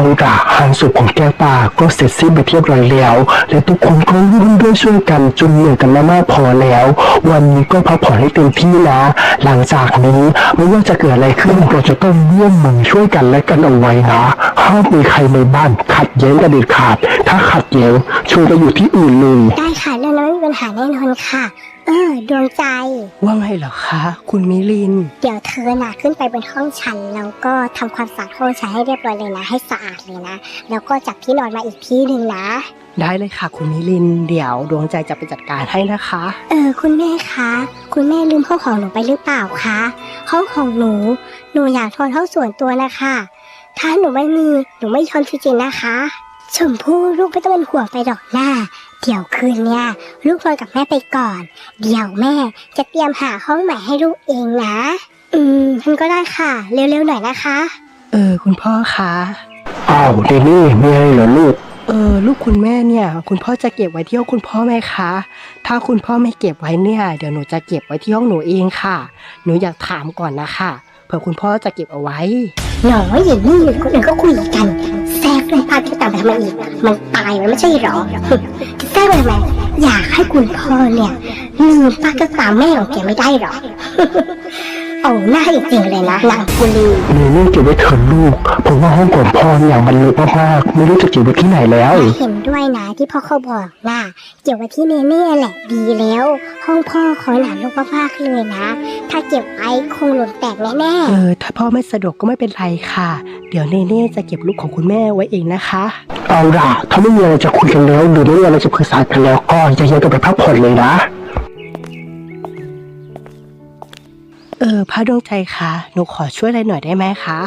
เอาละหางสุดของแก้วตาก็เสร็จสิ้นไปเรียบร้อยแล้ว และทุกคนก็ร่วมด้วยช่วยกันจนเหนื่อยกันมามากพอแล้ว วันนี้ก็พักผ่อนให้เต็มที่นะ หลังจากนี้ไม่ว่าจะเกิดอะไรขึ้นเราจะต้องร่วมมือช่วยกันและกันเอาไว้นะห้ามมีใครในบ้านขัดแย้งกันเด็ดขาด ถ้าขัดแย้งชวนไปอยู่ที่อื่นเลยได้ค่ะเรื่องนั้นไม่มีปัญหาแน่นอนค่ะ ออดวงใจ ว่าไงเหรอคะ คุณมิลิน เดี๋ยวเธอน่ะขึ้นไปบนห้องฉัน แล้วก็ทำความสะอาดห้องฉันให้เรียบร้อยเลยนะ ให้สะอาดเลยนะ แล้วก็จับที่นอนมาอีกที่หนึ่งนะ ได้เลยค่ะ คุณมิลิน เดี๋ยวดวงใจจะไปจัดการให้นะคะ เออ คุณแม่คะ คุณแม่ลืมห้องของหนูไปหรือเปล่าคะ ห้องของหนู หนูอยากทนห้องส่วนตัวนะคะ ถ้าหนูไม่มี หนูไม่ทนจริงๆนะคะ ชมพู่ลูกไม่ต้องเป็นห่วงไปดอกหน้า เดี๋ยวคืนเนี่ยลูกนอนกับแม่ไปก่อน เดี๋ยวแม่จะเตรียมหาห้องใหม่ให้ลูกเองนะ อืมมันก็ได้ค่ะ เร็วๆหน่อยนะคะ เออ คุณพ่อคะอ้าวเดนี่มีอะไรเหรอลูก เออ ลูกคุณแม่เนี่ย คุณพ่อจะเก็บไว้ที่ห้องคุณพ่อไหมคะ ถ้าคุณพ่อไม่เก็บไว้เนี่ยเดี๋ยวหนูจะเก็บไว้ที่ห้องหนูเองค่ะ หนูอยากถามก่อนนะคะเผื่อคุณพ่อจะเก็บเอาไว้หนออย่างนี้อยู่คนอื่นก็คุยกันแทรกเรื่องพาที่ตามไปทำไมอีก มันตายมันไม่ใช่หรอจะแทร กไปทำไมอยากให้คุณพ่อเนี่ยลืมป้าก็ตาแม่ของแกไม่ได้หรอ เอาหน้าจริงๆเลยนะนางกุลีเนเน่เก็บไว้เถอะลูก เพราะว่าห้องของพ่อเนี่ยมันเลอะมากๆไม่รู้จะเก็บไว้ที่ไหนแล้ว เห็นด้วยนะที่พ่อเขาบอกนะเกี่ยวกับที่เนเน่แหละดีแล้ว ห้องพ่อเขาหนาลูกมากๆเลยนะ ถ้าเก็บไว้คงหล่นแตกแน่เออถ้าพ่อไม่สะดวกก็ไม่เป็นไรค่ะ เดี๋ยวเนเน่จะเก็บลูกของคุณแม่ไว้เองนะคะ เอาล่ะถ้าไม่มีอะไรจะคุยกันแล้วหรือไม่มีอะไรจะปรึกษากันแล้วก็จะแยกกันไปพักผ่อนเลยนะ เออพระดวงใจคะหนูขอช่วยอะไรหน่อยได้ไหมคะ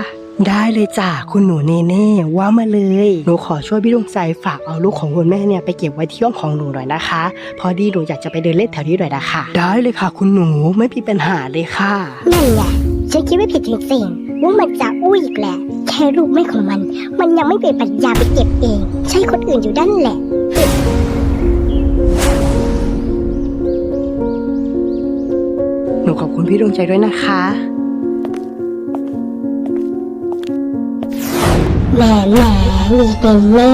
ได้เลยจ้ะคุณหนูเนเน่ว่ามาเลยหนูขอช่วยพี่ดวงใจฝากเอาลูกของคุณแม่เนี่ยไปเก็บไว้ที่ห้องของหนูหน่อยนะคะ พอดีหนูอยากจะไปเดินเล่นแถวนี้หน่อยนะคะ ได้เลยค่ะ คุณหนูไม่มีปัญหาเลยค่ะๆนั่นไงฉันคิดไม่ผิดจริงๆว่ามันจะอุ้ยอีกแหละแค่ลูกแม่ของมัน มันยังไม่เป็นปัญญาไปเก็บเอง ใช่คนอื่นอยู่ด้านแหละ หนูขอบคุณพี่ดวงใจด้วยนะคะ แหม่แหม่มีเป็นเน่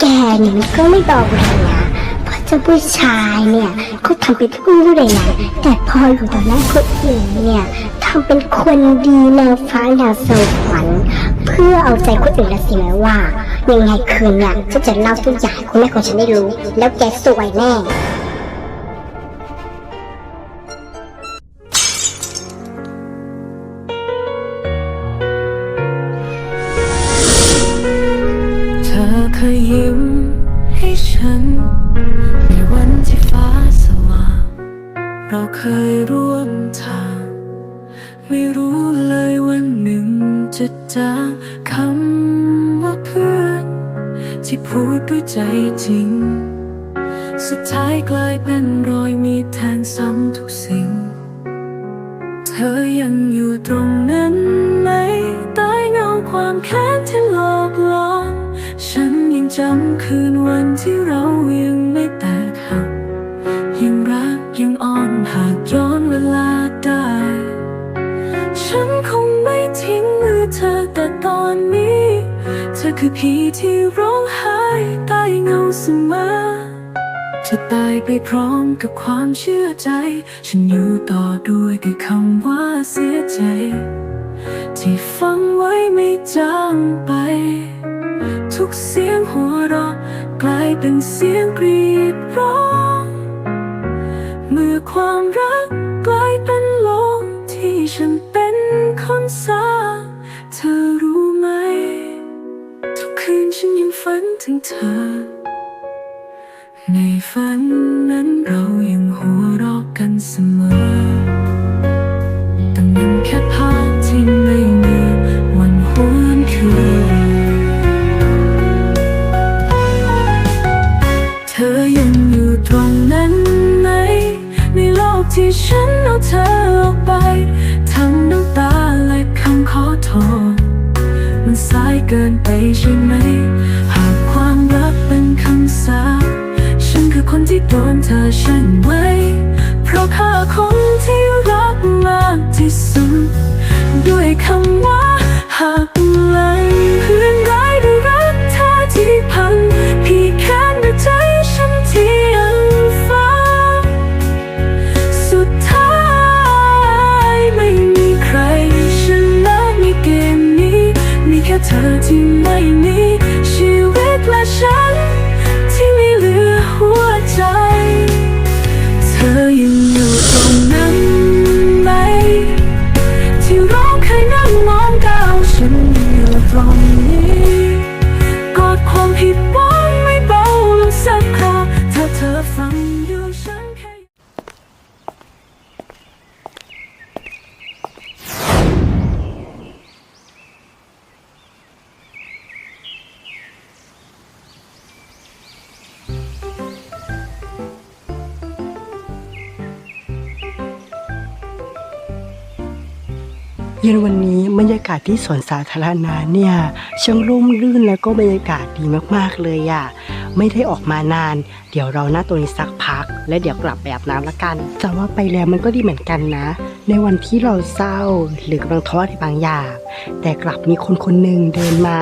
แกนี่มันก็ไม่บอกเลยนะเพราะเจ้าผู้ชายเนี่ยเขาทำเป็นผู้เลยนะ แต่พออยู่ต่อหน้าคนอื่นเนี่ยทำเป็นคนดีนางฟ้านางสวรรค์เพื่อเอาใจคนอื่นละสิแม้ว่า ยังไงคืนเนี่ยฉันจะเล่าทุกอย่างให้คุณแม่ของฉันได้รู้ แล้วแกสวยแน่ ดด้วยใจจริง สุดท้ายกลายเป็นรอยมีดแทงซ้ำทุกสิ่ง เธอยังอยู่ตรงนั้นไหมใต้เงาความแค้นที่หลอกหลอนฉันยังจำคืนวันที่เรายังไม่แตกหักยังรักยังอ่อนหากย้อนเวลาได้ ฉันคงไม่ทิ้งมือเธอแต่ตอนนี้ เธอคือผีที่ร้องไห้ ใต้เงาเสมอ จะตายไปพร้อมกับความเชื่อใจ ฉันอยู่ต่อด้วยกับคำว่าเสียใจ ที่ฟังไว้ไม่จางไป ทุกเสียงหัวเราะกลายเป็นเสียงกรีดร้องเมื่อความรักกลายเป็นโลกที่ฉันเป็นึงเธอ ในฝันนั้นเรายังหัวเราะกันเสมอแต่มันแค่ภาพที่ไม่มีวันหวคืนเธอยังอยู่ตรงนั้นไหม ในโลกที่ฉันเอาเธอออกไปทั้งน้ำตาและคำขอโทษมันสายเกินไปใช่ไหม เพราะข้าค อ เย็นวันนี้บรรยากาศที่สวนสาธารณะเนี่ยช่างร่มรื่นแล้วก็บรรยากาศดีมากๆเลยอะไม่ได้ออกมานาน เดี๋ยวเราหน้าตัวนี้สักพัก และเดี๋ยวกลับไปอาบน้ำละกันแต่ว่าไปแล้วมันก็ดีเหมือนกันนะ ในวันที่เราเศร้าหรือกำลังท้อในบางอย่าง แต่กลับมีคนคนหนึ่งเดินมา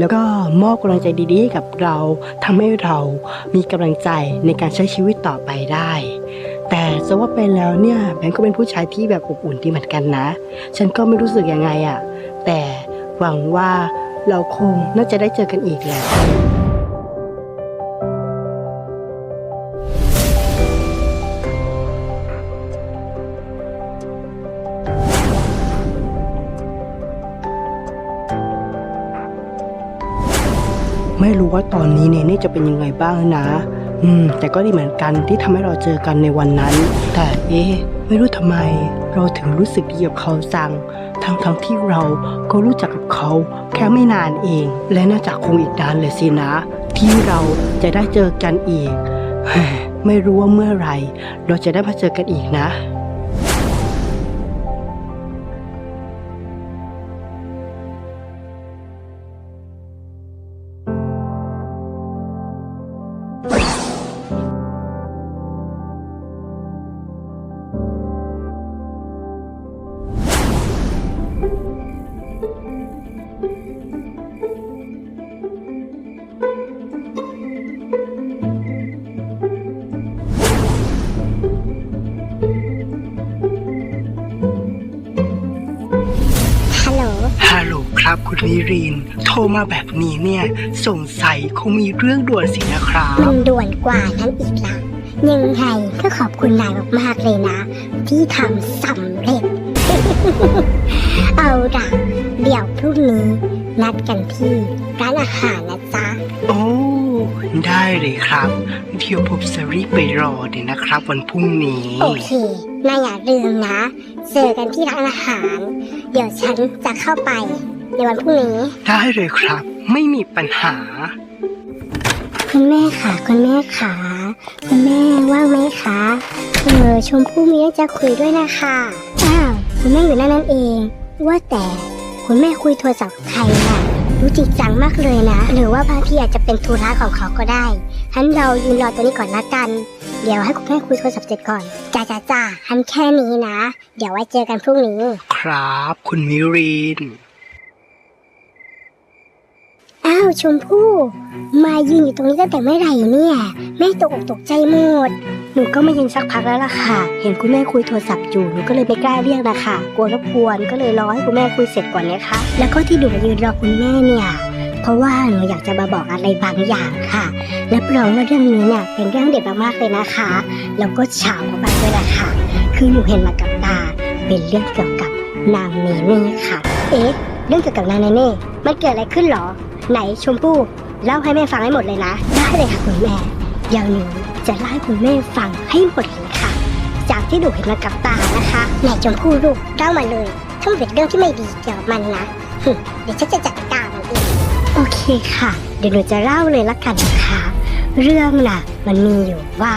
แล้วก็มอบกำลังใจดีๆให้กับเราทำให้เรามีกำลังใจในการใช้ชีวิตต่อไปได้ แต่จะว่าไปแล้วเนี่ยแบงก์ก็เป็นผู้ชายที่แบบอบอุ่นดีเหมือนกันนะ ฉันก็ไม่รู้สึกยังไงอะ่ะ แต่หวังว่าเราคงน่าจะได้เจอกันอีกแหละไม่รู้ว่าตอนนี้เนเน่จะเป็นยังไงบ้างนะ อืม แต่ก็ดีเหมือนกันที่ทำให้เราเจอกันในวันนั้น แต่เอ๊ะไม่รู้ทำไม เราถึงรู้สึกดีกับเขาจัง ทั้งทั้งๆที่เราก็รู้จักกับเขาแค่ไม่นานเอง และน่าจะคงอีกนานเลยสินะ ที่เราจะได้เจอกันอีก ไม่รู้ว่าเมื่อไหร่เราจะได้มาเจอกันอีกนะ ครับ คุณนิรินทร์โทรมาแบบนี้เนี่ย สงสัยคงมีเรื่องด่วนสินะครับ มันด่วนกว่านั้นอีกละยังไงก็ขอบคุณนายมากๆเลยนะ ที่ทำสำเร็จ เอาล่ะ เดี๋ยวพรุ่งนี้นัดกันที่ร้านอาหารนะจ๊ะ โอ้ได้เลยครับ เดี๋ยวผมจะรีบไปรอเดี๋ยวนะครับ วันพรุ่งนี้ โอเคนายอย่าลืมนะ เจอกันที่ร้านอาหาร เดี๋ยวฉันจะเข้าไป ในวันพรุ่งนี้ ได้เลยครับ ไม่มีปัญหา คุณแม่ค่ะ คุณแม่ค่ะ คุณแม่ว่างไหมคะเออชมพู่มีเรื่องจะคุยด้วยนะคะอ้าวคุณแม่อยู่นั่นนั่นเอง ว่าแต่คุณแม่คุยโทรศัพท์กับใครน่ะรู้จริงจังมากเลยนะ หรือว่าบางทีอาจจะเป็นธุระของเขาก็ได้ฮันเรายืนรอตัวนี้ก่อนละกัน เดี๋ยวให้คุณแม่คุยโทรศัพท์เสร็จก่อนจ้าจ้าจ้าฮันแค่นี้นะ เดี๋ยวไว้เจอกันพรุ่งนี้ ครับ คุณมิริน อ้าวชมพู่ มายืนอยู่ตรงนี้ตั้งแต่เมื่อไหร่เนี่ย แม่ตกอกตกใจหมด หนูก็มายืนสักพักแล้วล่ะค่ะ เห็นคุณแม่คุยโทรศัพท์อยู่หนูก็เลยไม่กล้าเรียกนะคะกลัวรบกวนก็เลยรอให้คุณแม่คุยเสร็จก่อนนะคะ แล้วก็ที่หนูมายืนรอคุณแม่เนี่ย เพราะว่าหนูอยากจะมาบอกอะไรบางอย่างค่ะและรองว่าเรื่องนี้เนี่ยเป็นเรื่องเด็ดมากๆเลยนะคะแล้วก็เฉาวมากๆด้วยนะค่ะ คือหนูเห็นมากับตาเป็นเรื่องเกี่ยวกับนางเนเน่ค่ะ เอ๊ะเรื่องเกี่ยวกับนางเนเน่มันเกิดอะไรขึ้นหรอ ไหนชมพู่เล่าให้แม่ฟังให้หมดเลยนะ ได้เลยค่ะคุณแม่เดี๋ยวหนูจะเล่าให้คุณแม่ฟังให้หมดเลยค่ะ จากที่หนูเห็นมากับตานะคะไหนชมพู่ลูกเล่ามาเลยถ้ามันเป็นเรื่องที่ไม่ดีเกี่ยวกับมันนะเดี๋ยวฉันจะจัดการมันเองโอเคค่ะ เดี๋ยวหนูจะเล่าเลยละกันนะคะ เรื่องน่ะ มันมีอยู่ว่า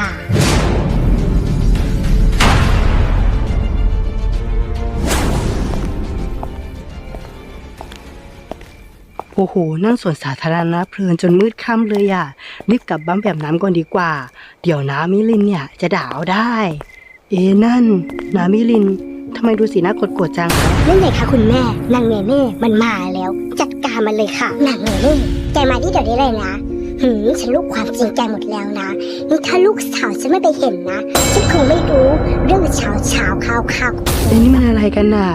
โอ้โห นั่งสวนสาธารณะเพลินจนมืดค่ำเลยอะรีบกลับบ้านแบบน้ำก่อนดีกว่า เดี๋ยวน้ำมิลินเนี่ยจะด่าเอาได้ เอ๊ะนั่นน้ำมิลินทำไมดูสีหน้ากดๆจัง นั่นไงคะคุณแม่ นางเนเน่มันมาแล้ว จัดการมันเลยค่ะ นางเนเน่แกมาที่เดี๋ยวนี้เลยนะหืมฉันลูกความจริงแกหมดแล้วนะ นี่ถ้าลูกสาวฉันไม่ไปเห็นนะ ฉันคงไม่รู้เรื่องเช้าเช้าๆข่าวข่าวเอ้ยนี่มันอะไรกันน่ะ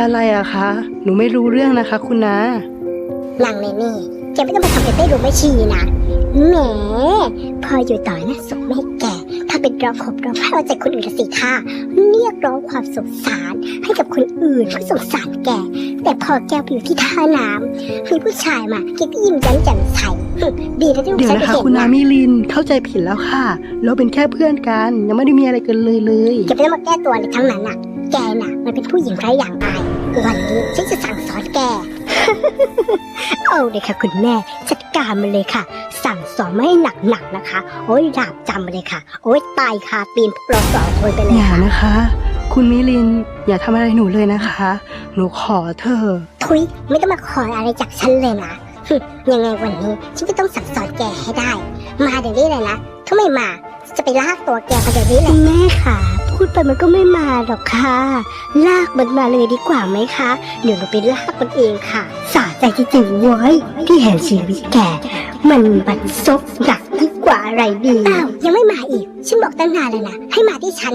อะไรอะคะ หนูไม่รู้เรื่องนะคะ คุณนะ นางเนเน่แกไม่ต้องมาทำเป็นไม่รู้ไม่ชี้นะแหมพออยู่ต่อหน้าศพแม่แกถ้าเป็นร้องขบร้องไห้เอาใจคนอื่นละสิท่าเรียกร้องความสงสารให้กับคนอื่นเพื่อสงสารแก แต่พอแกไปอยู่ที่ท่าน้ำมีผู้ชายมาแกก็ยิ้มแย้มแจ่มใสหึดีนะที่ลูกเดี๋ยวฉันไปนะคะเห็นคุณนานะมิลินเข้าใจผิดแล้วค่ะ เราเป็นแค่เพื่อนกัน ยังไม่ได้มีอะไรกันเลยเลย แกไม่ต้องมาแก้ตัวเลยทั้งนั้นน่ะ แกน่ะ มันเป็นผู้หญิงไร้อย่างอายวันนี้ฉันจะสั่งสอนแก เอาเลยค่ะ คุณแม่จัดการมันเลยค่ะ สั่งสอนไม่ให้หนักๆนะคะ โอ้ยดาบจำมาเลยค่ะ โอ้ยตายคาตีนพวกเราสองคนไปเลยอย่าค่ะนะคะ คุณมิลิน อย่าทำอะไรหนูเลยนะคะ หนูขอเธอะ ทุยไม่ต้องมาขออะไรจากฉันเลยนะหึยังไงวันนี้ฉันก็ต้องสั่งสอนแกให้ได้ มาเดี๋ยวนี้เลยนะถ้าไม่มาจะไปลากตัวแกมาเดี๋ยวนี้เลยแม่ค่ะ พูดไปมันก็ไม่มาหรอกค่ะ ลากมันมาเลยดีกว่าไหมคะ เดี๋ยวหนูไปลากมันเองค่ะ สาใจจริงๆเว้ยที่เห็นชีวิตแก มันบัดซบหนักยิ่งกว่าอะไรดีอ้าวยังไม่มาอีก ฉันบอกตั้งนานเลยนะ ให้มาที่ฉัน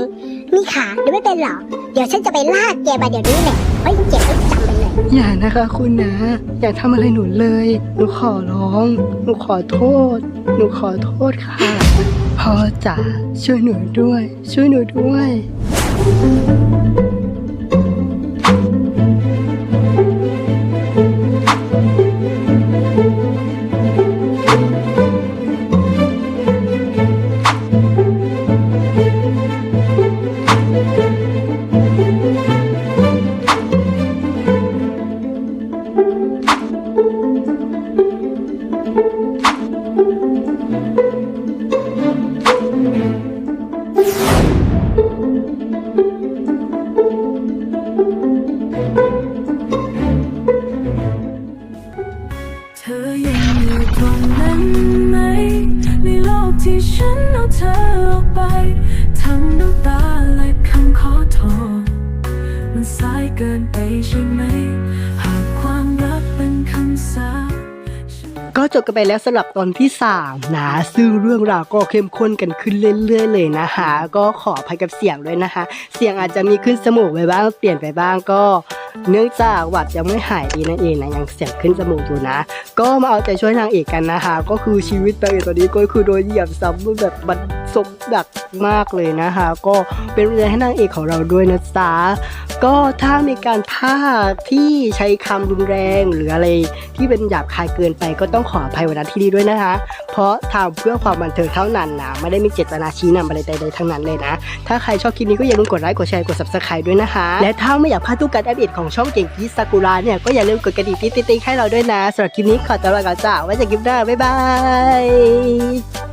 มีขาเดี๋ยวไม่เป็นหรอ เดี๋ยวฉันจะไปลากแกมาเดี๋ยวนี้แหละไว้เจ็บไว้จำไปเลย อย่านะคะคุณนะ อย่าทำอะไรหนูเลย หนูขอร้อง หนูขอโทษ หนูขอโทษค่ะ พ่อจ๋าช่วยหนูด้วย ช่วยหนูด้วย จบกันไปแล้วสำหรับตอนที่ 3 นะ ซึ่งเรื่องราวก็เข้มข้นกันขึ้นเรื่อยๆเลยนะคะ ก็ขออภัยกับเสียงด้วยนะคะ เสียงอาจจะมีขึ้นสมูกไปบ้างเปลี่ยนไปบ้างก็ เนื่องจากหวัดยังไม่หายดีนั่นเองนะยังเสียงขึ้นจมูกอยู่นะ ก็มาเอาใจช่วยนางเอกกันนะคะ ก็คือชีวิตนางเอกตอนนี้ก็คือโดนเหยียบซ้ำแบบบันซบหนักมากเลยนะคะ ก็เป็นกำลังใจให้นางเอกของเราด้วยนะจ๊ะก็ถ้ามีการพากที่ใช้คำรุนแรงหรืออะไรที่เป็นหยาบคายเกินไป ก็ต้องขออภัยวันนั้นที่นี้ด้วยนะคะ เพราะทำเพื่อความบันเทิงเท่านั้นนะไม่ได้มีเจตนาชี้นำอะไรใดๆทั้งนั้นเลยนะ ถ้าใครชอบคลิปนี้ก็อย่าลืมกดไลค์กดแชร์กด subscribe ด้วยนะคะ และถ้าไม่อยากพลาดทุกการอัปเดตของช่องเก่งกีซากุระเนี่ยก็อย่าลืมกดกระดิ่งติ๊งๆๆให้เราด้วยนะสำหรับคลิปนี้ขอตัวลาก่อนจ้าไว้เจอกันคลิปหน้าบ๊ายบาย